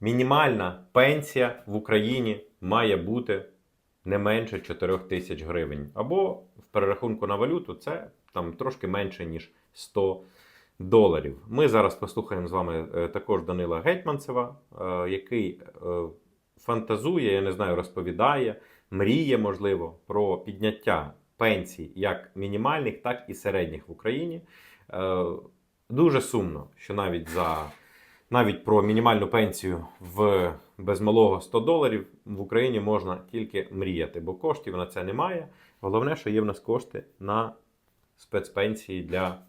мінімальна пенсія в Україні має бути не менше 4 тисяч гривень. Або в перерахунку на валюту це там трошки менше, ніж 100 доларів. Ми зараз послухаємо з вами е, також Данила Гетьманцева, е, який е, фантазує, я не знаю, розповідає, мріє, можливо, про підняття пенсій як мінімальних, так і середніх в Україні. Дуже сумно, що навіть за навіть про мінімальну пенсію в без малого 100 доларів в Україні можна тільки мріяти, бо коштів на це немає. Головне, що є в нас кошти на спецпенсії для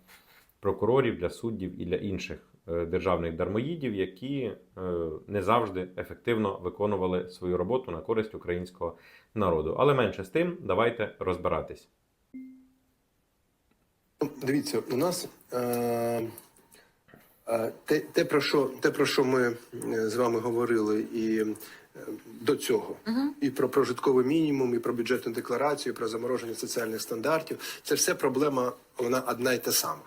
прокурорів, для суддів і для інших е, державних дармоїдів, які е, не завжди ефективно виконували свою роботу на користь українського народу. Але менше з тим, давайте розбиратись. Дивіться, у нас е, те, те, про що, те, про що ми е, з вами говорили і е, до цього, і про прожитковий мінімум, і про бюджетну декларацію, і про замороження соціальних стандартів, це все проблема, вона одна й та сама.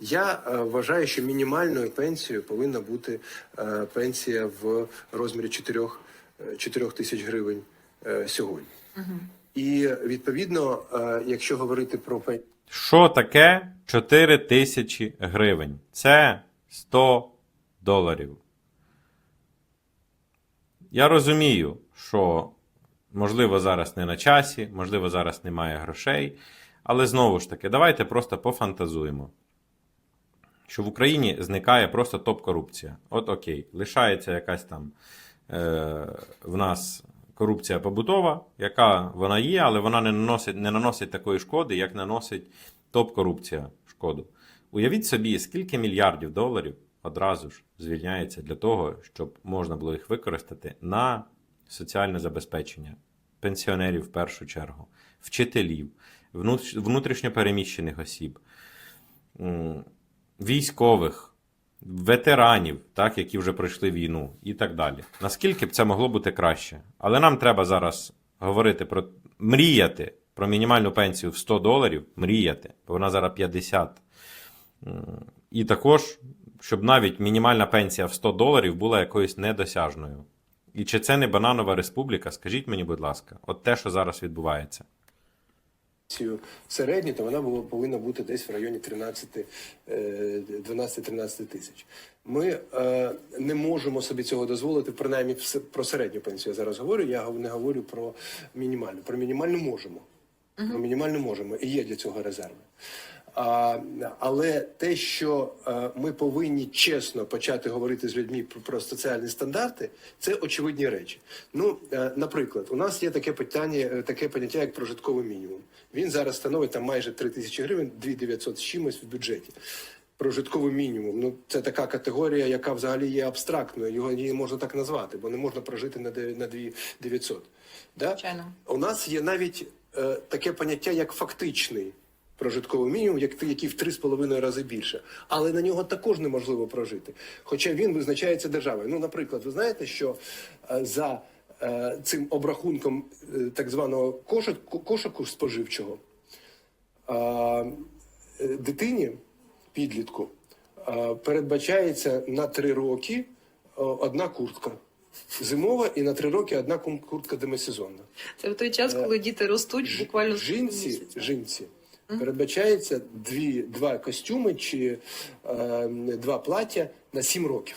Я е, вважаю, що мінімальною пенсією повинна бути е, пенсія в розмірі 4, 4 тисяч гривень е, сьогодні. І відповідно, е, якщо говорити про пенсію, Що таке 4 тисячі гривень? Це 100 доларів. Я розумію, що можливо зараз не на часі, можливо, зараз немає грошей. Але знову ж таки, давайте просто пофантазуємо. Що в Україні зникає просто топ-корупція. От окей, лишається якась там е, в нас корупція побутова, яка вона є, але вона не наносить, не наносить такої шкоди, як наносить топ-корупція шкоду. Уявіть собі, скільки мільярдів доларів одразу ж звільняється для того, щоб можна було їх використати на соціальне забезпечення пенсіонерів в першу чергу, вчителів, внутрішньопереміщених осіб, військових, ветеранів, так, які вже пройшли війну, і так далі. Наскільки б це могло бути краще? Але нам треба зараз говорити про мріяти про мінімальну пенсію в 100 доларів, мріяти, бо вона зараз 50. М, І також, щоб навіть мінімальна пенсія в 100 доларів була якоюсь недосяжною. І чи це не бананова республіка? Скажіть мені, будь ласка, от те, що зараз відбувається. пенсію середню, то вона була, повинна бути десь в районі 13, е, 12-13 тисяч. Ми е, не можемо собі цього дозволити, принаймні про середню пенсію я зараз говорю. Я не говорю про мінімальну. Про мінімальну можемо. Про мінімальну можемо і є для цього резерви. Але те, що е, ми повинні чесно почати говорити з людьми про, соціальні стандарти, це очевидні речі. Ну, е, наприклад, у нас є таке питання, е, таке поняття, як прожитковий мінімум. Він зараз становить там майже 3 тисячі гривень, 2900 з чимось в бюджеті. Прожитковий мінімум. Ну це така категорія, яка взагалі є абстрактною. Його її можна так назвати, бо не можна прожити на 9 на 2 900. Да? Звичайно. У нас є навіть е, таке поняття, як фактичний прожитковий мінімум, як- який в 3,5 рази більше. Але на нього також неможливо прожити. Хоча він визначається державою. Ну, наприклад, ви знаєте, що е, за е, цим обрахунком е, так званого кошику, кошику споживчого дитині, підлітку, передбачається на 3 роки одна куртка. Зимова і на 3 роки одна куртка демисезонна. Це в той час, коли діти ростуть буквально жінці, жінці передбачається дві, два костюми чи е, два плаття на 7 років.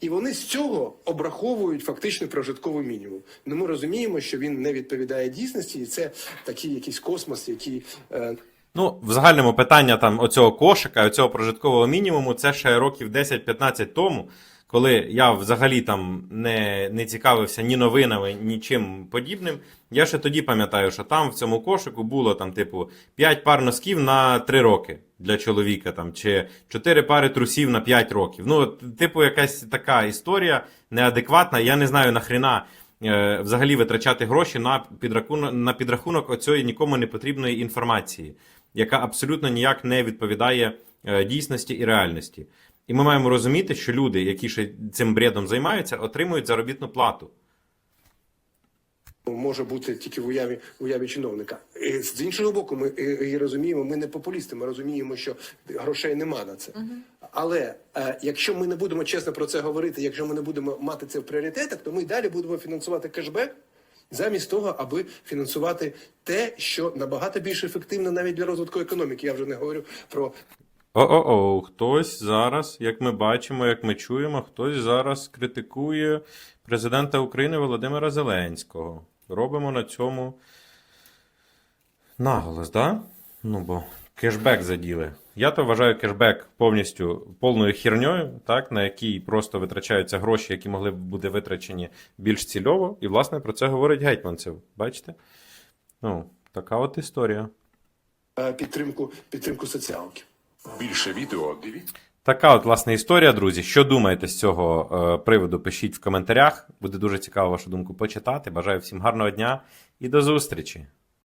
І вони з цього обраховують фактично прожитковий мінімум. Ну ми розуміємо, що він не відповідає дійсності, і це такий якийсь космос, який е, Ну, в загальному питання там оцього кошика, оцього прожиткового мінімуму, це ще років 10-15 тому, коли я взагалі там не, не цікавився ні новинами, ні чим подібним. Я ще тоді пам'ятаю, що там в цьому кошику було там, типу, 5 пар носків на 3 роки для чоловіка, там, чи 4 пари трусів на 5 років. Ну, типу, якась така історія неадекватна. Я не знаю нахрена е, взагалі витрачати гроші на підрахунок, на підрахунок оцієї нікому не потрібної інформації, яка абсолютно ніяк не відповідає е, дійсності і реальності. І ми маємо розуміти, що люди, які ще цим бредом займаються, отримують заробітну плату. може бути тільки в уяві, в уяві чиновника. І з іншого боку, ми і, і розуміємо, ми не популісти, ми розуміємо, що грошей нема на це. Але е, якщо ми не будемо чесно про це говорити, якщо ми не будемо мати це в пріоритетах, то ми й далі будемо фінансувати кешбек. Замість того, аби фінансувати те, що набагато більш ефективно навіть для розвитку економіки. Я вже не говорю про О-о-о, хтось зараз, як ми бачимо, як ми чуємо, хтось зараз критикує президента України Володимира Зеленського. Робимо на цьому наголос, да? Ну, бо кешбек заділи. Я то вважаю кешбек повністю повною херньою, так, на якій просто витрачаються гроші, які могли б бути витрачені більш цільово. І, власне, про це говорить гетьманцев. Бачите? Ну, така от історія. е, підтримку, підтримку соціалки. Більше відео дивіться. Така от власне історія, друзі. Що думаєте з цього е, приводу? Пишіть в коментарях. Буде дуже цікаво вашу думку почитати. Бажаю всім гарного дня і до зустрічі!